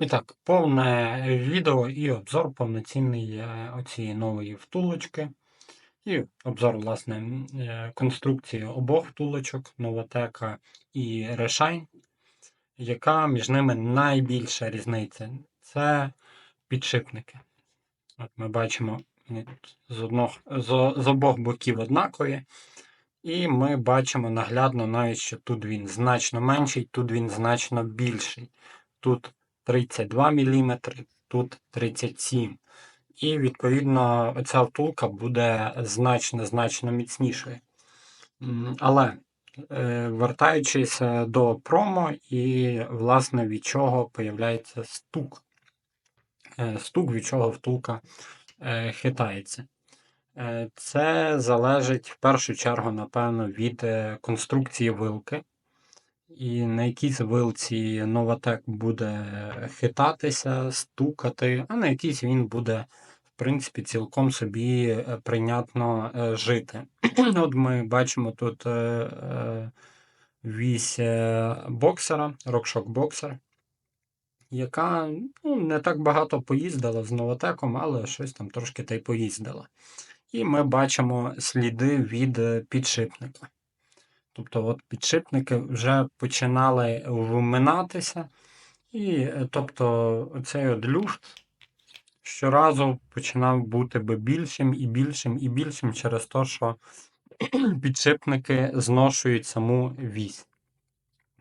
І так, повне відео і обзор повноцінний е, оцієї нової втулочки. І обзор, власне, е, конструкції обох втулочок, Новотека і Решайн. Яка між ними найбільша різниця? Це підшипники. От ми бачимо з, одного, з, з обох боків однакові. І ми бачимо наглядно навіть, що тут він значно менший, тут він значно більший. Тут 32 мм, тут 37 І відповідно ця втулка буде значно-значно міцнішою. Але е, вертаючись е, до промо, і власне від чого появляється стук. Е, Стук, від чого втулка хитається. Це залежить в першу чергу, напевно, від конструкції вилки. І на якійсь вилці Новатек буде хитатися, стукати, а на якійсь він буде, в принципі, цілком собі е, прийнятно е, жити. От ми бачимо тут е, вісь боксера, RockShox боксер, яка ну, не так багато поїздила з Новатеком, але щось там трошки та й поїздила. І ми бачимо сліди від підшипника. Тобто от підшипники вже починали вминатися, і е, тобто цей от люфт щоразу починав бути би більшим і більшим і більшим через те, що підшипники зношують саму вісь.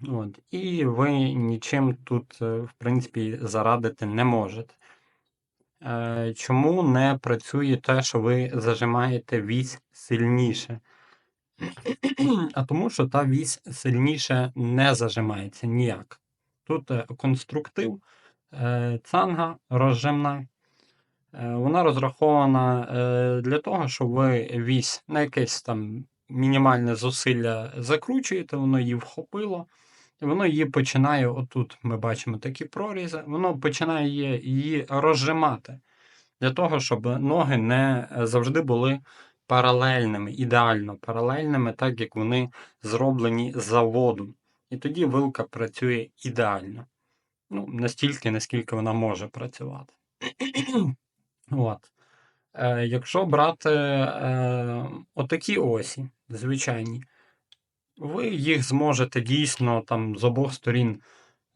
От. І ви нічим тут, е, в принципі, зарадити не можете. Е, Чому не працює те, що ви зажимаєте вісь сильніше? А тому, що та вісь сильніше не зажимається ніяк. Тут е, конструктив е, цанга розжимна. Е, Вона розрахована для того, щоб ви вісь на якесь там мінімальне зусилля закручуєте, воно її вхопило, і воно її починає, отут ми бачимо такі прорізи, воно починає її, розжимати для того, щоб ноги не завжди були паралельними, ідеально паралельними, так як вони зроблені заводу. І тоді вилка працює ідеально. Ну, настільки, наскільки вона може працювати. От. Е, якщо брати е, отакі осі, звичайні, ви їх зможете дійсно там з обох сторін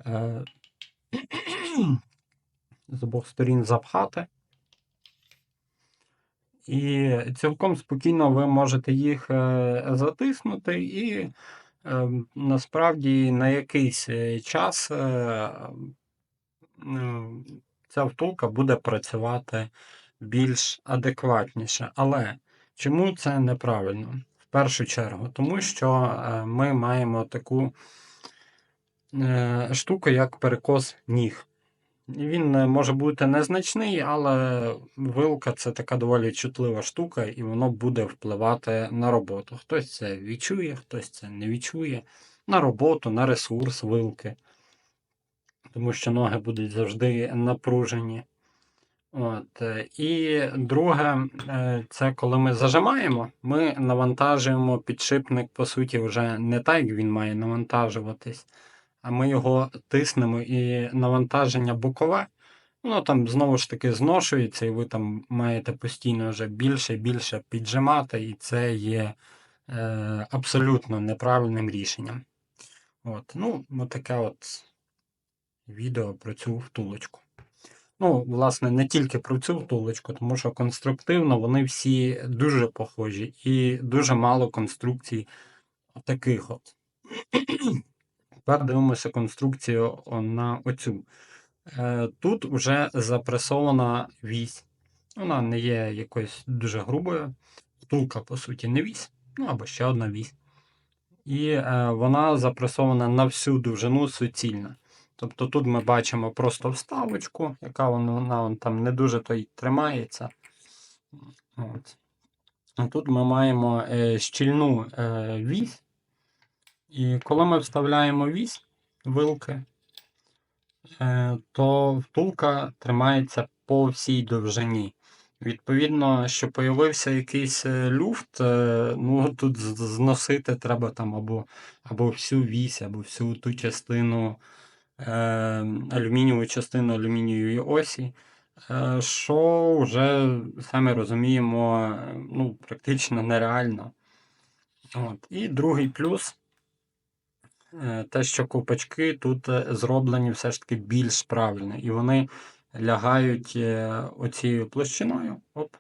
е, з обох сторін запхати. І цілком спокійно ви можете їх е, затиснути, і е, насправді на якийсь е, час ця втулка буде працювати більш адекватніше. Але чому це неправильно? В першу чергу, тому що ми маємо таку штуку, як перекос ніг. Він е, може бути незначний, але вилка це така доволі чутлива штука, і воно буде впливати на роботу. Хтось це відчує, хтось це не відчує. На роботу, на ресурс вилки. Тому що ноги будуть завжди напружені. От. е, І друге, е, це коли ми зажимаємо, ми навантажуємо підшипник, по суті, вже не так, як він має навантажуватись, а ми його тиснемо і навантаження бокове, воно там знову ж таки зношується, і ви там маєте постійно вже більше і більше піджимати, і це є е, абсолютно неправильним рішенням. От. Ну, таке от відео про цю втулочку. Ну, власне, не тільки про цю втулочку, тому що конструктивно вони всі дуже похожі і дуже мало конструкцій таких от. Тепер дивимося конструкцію на оцю. Е, Тут вже запресована вісь. Вона не є якоюсь дуже грубою. Втулка, по суті, не вісь, ну або ще одна вісь. І е, вона запресована на всю довжину суцільна. Тобто тут ми бачимо просто вставочку, яка вона, вона вон там не дуже то й тримається. От. А тут ми маємо е, щільну вісь. І коли ми вставляємо вісь вилки, е, то втулка тримається по всій довжині. Відповідно, що появився якийсь е, люфт, е, ну тут зносити треба там або, або всю вісь, або всю ту частину е, алюмінієву частину алюмінієвої осі, е, що вже самі розуміємо, ну, практично нереально. От. І другий плюс те, що ковпачки тут е, зроблені все ж таки більш правильно, і вони лягають е, оцією площиною. Оп.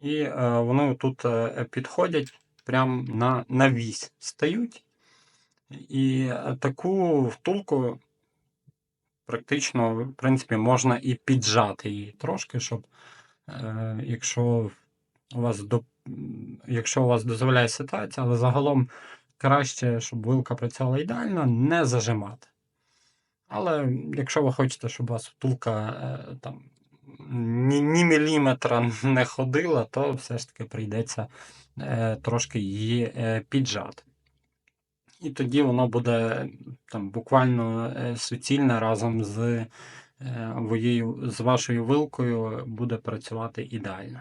І е, вони тут е, підходять прямо на, на вісь стають. І е, таку втулку практично, в принципі, можна і піджати її трошки, щоб е, якщо у вас до, якщо у вас дозволяє ситуація, але загалом краще, щоб вилка працювала ідеально, не зажимати. Але якщо ви хочете, щоб у вас втулка е, там ні, ні міліметра не ходила, то все ж таки прийдеться е, трошки її е, піджати. І тоді воно буде там, буквально суцільне разом з, з вашою вилкою буде працювати ідеально.